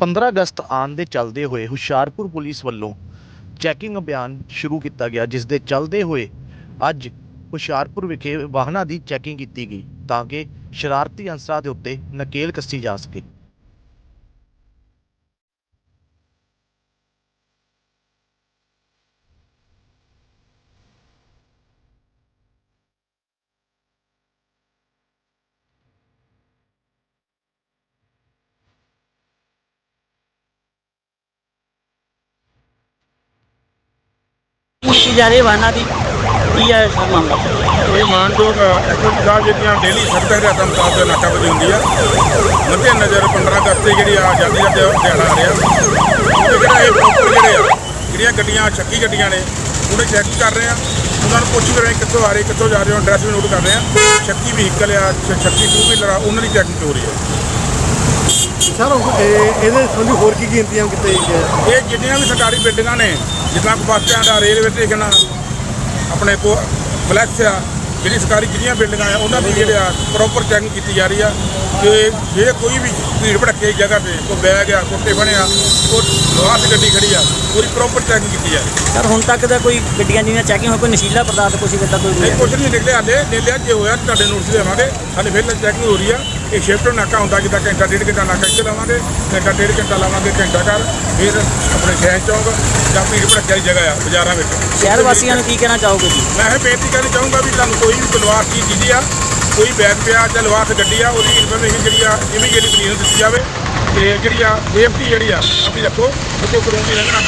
15 ਅਗਸਤ ਆਉਣ ਦੇ ਚੱਲਦੇ ਹੋਏ ਹੁਸ਼ਿਆਰਪੁਰ ਪੁਲਿਸ ਵੱਲੋਂ ਚੈਕਿੰਗ ਅਭਿਆਨ ਸ਼ੁਰੂ ਕੀਤਾ ਗਿਆ, ਜਿਸ ਦੇ ਚੱਲਦੇ ਹੋਏ ਅੱਜ ਹੁਸ਼ਿਆਰਪੁਰ ਵਿਖੇ ਵਾਹਨਾਂ ਦੀ ਚੈਕਿੰਗ ਕੀਤੀ ਗਈ ਤਾਂ ਕਿ ਸ਼ਰਾਰਤੀ ਅਨਸਰਾਂ ਦੇ ਉੱਤੇ ਨਕੇਲ ਕੱਸੀ ਜਾ ਸਕੇ। ਜਾ ਰਹੀ ਵਾਹਨਾਂ ਦੀ? ਕੀ ਹੈ ਸਰ ਮਾਮਲਾ? ਇਹ ਮਾਨਯੋਗ ਐਸਐਸਪੀ ਸਾਹਿਬ ਜਿਹੜੀਆਂ ਡੇਲੀ ਸੜਕਾਂ ਦੇ ਆਤਮ ਸਾਹਿਬ ਦੇ ਨਾਕਾਬੰਦੀ ਹੁੰਦੀ ਆ ਮੱਦੇ ਨਜ਼ਰ 15 ਅਗਸਤ ਤੇ ਜਿਹੜੀ ਆਜ਼ਾਦੀ ਦਾ ਦਿਹਾ- ਦਿਹਾੜਾ ਆ ਰਿਹਾ। ਉਹਦੇ ਜਿਹੜਾ ਇਹ ਪ੍ਰੋਪਰ ਜਿਹੜੇ ਆ, ਜਿਹੜੀਆਂ ਗੱਡੀਆਂ ਛੱਕੀ ਗੱਡੀਆਂ ਨੇ ਉਹਨੇ ਚੈੱਕ ਕਰ ਰਹੇ ਆ। ਉਹਨਾਂ ਨੂੰ ਪੁੱਛ ਵੀ ਰਹੇ ਕਿੱਥੋਂ ਆ ਰਹੇ, ਕਿੱਥੋਂ ਜਾ ਰਹੇ ਹੋ ਐਡਰੈਸ ਵੀ ਨੋਟ ਕਰ ਰਹੇ ਆ। ਛੱਕੀ ਵਹੀਕਲ ਆ ਛੱਕੀ ਟੂ ਵੀਲਰ ਆ, ਉਹਨਾਂ ਦੀ ਚੈਕਿੰਗ ਹੋ ਰਹੀ ਹੈ ਸਰ ਉਹ ਇਹ- ਇਹਦੇ ਸੰਬੰਧੀ ਹੋਰ ਕੀ ਕੀ ਇੰਤਜ਼ਾਮ ਕੀਤੇ ਗਏ ਆ? ਇਹ ਜਿੰਨੀਆਂ ਵੀ ਸਰਕਾਰੀ ਬਿਲਡਿੰਗਾਂ ਨੇ ਜਿੱਦਾਂ ਬੱਸ ਸਟੈਂਡ ਆ ਰੇਲਵੇ ਸਟੇਸ਼ਨ ਆ ਆਪਣੇ ਕੋ ਫਲੈਕਸ ਆ ਜਿਹੜੀ ਸਰਕਾਰੀ ਜਿੰਨੀਆਂ ਬਿਲਡਿੰਗਾਂ ਆ ਉਹਨਾਂ ਦੀ ਜਿਹੜੇ ਆ ਪ੍ਰੋਪਰ ਚੈਕਿੰਗ ਕੀਤੀ ਜਾ ਰਹੀ ਆ। ਕਿ ਜੇ ਕੋਈ ਵੀ ਭੀੜ ਭੜੱਕੇ ਦੀ ਜਗ੍ਹਾ ਤੇ ਕੋਈ ਬੈਗ ਆ ਕੋਈ ਟਿਫਨ ਆ ਕੋਈ ਲਵਾਸ ਗੱਡੀ ਖੜੀ ਆ ਪੂਰੀ ਪ੍ਰੋਪਰ ਚੈਕਿੰਗ ਕੀਤੀ ਜਾ ਰਹੀ ਸਰ ਹੁਣ ਤੱਕ ਦਾ ਕੋਈ ਗੱਡੀਆਂ ਦੀਆਂ ਚੈਕਿੰਗ ਹੋ ਕੋਈ ਨਸ਼ੀਲਾ ਪਦਾਰਥ ਕੁਛ ਇਦਾਂ ਕੋਈ ਨਹੀਂ ਕੁਝ ਨਹੀਂ ਨਿਕਲਿਆ ਹਾਲੇ ਨਿਕਲਿਆ ਜੇ ਹੋਇਆ ਤਾਂ ਤੁਹਾਡੇ ਨੋਟਿਸ ਦੇਵਾਂਗੇ। ਹਾਲੇ ਫਿਰ ਚੈਕਿੰਗ ਹੋ ਰਹੀ ਆ। ਇਹ ਸ਼ਿਫਟ ਨਾਕਾ ਹੁੰਦਾ ਜਿੱਦਾਂ ਘੰਟਾ ਡੇਢ ਘੰਟਾ ਨਾਕਾ ਇੱਥੇ ਲਾਵਾਂਗੇ ਘੰਟਾ ਡੇਢ ਘੰਟਾ ਲਾਵਾਂਗੇ ਘੰਟਾ ਘਰ ਫਿਰ ਆਪਣੇ ਸ਼ਹਿਰ ਚੌਂਕ ਜਾਂ ਭੀੜ ਭੜੱਕੇ ਵਾਲੀ ਜਗ੍ਹਾ ਆ ਬਾਜ਼ਾਰਾਂ ਵਿੱਚ। ਸ਼ਹਿਰ ਵਾਸੀਆਂ ਨੂੰ ਕੀ ਕਹਿਣਾ ਚਾਹੋਗੇ ਜੀ? ਮੈਂ ਇਹ ਬੇਨਤੀ ਕਰਨੀ ਚਾਹੂੰਗਾ ਵੀ ਤੁਹਾਨੂੰ ਕੋਈ ਵੀ ਤਲਵਾਰ ਚੀਜ਼ ਦੀਦੀ ਆ ਕੋਈ ਬੈਗ ਪਿਆ ਜਾਂ ਲਵਾਰ ਗੱਡੀ ਆ ਉਹਦੀ ਇਨਫੋਰਮੇਸ਼ਨ ਜਿਹੜੀ ਆ ਇਮੀਡੀਏਟਲੀ ਪੁਲਿਸ ਨੂੰ ਦਿੱਤੀ ਜਾਵੇ ਤੇ ਜਿਹੜੀ ਆ ਸੇਫਟੀ ਜਿਹੜੀ ਆ ਆਪਣੀ ਰੱਖੋ ਕਿਉਂਕਿ ਕਾਨੂੰਨ ਦੀ ਰਹਿਣਾ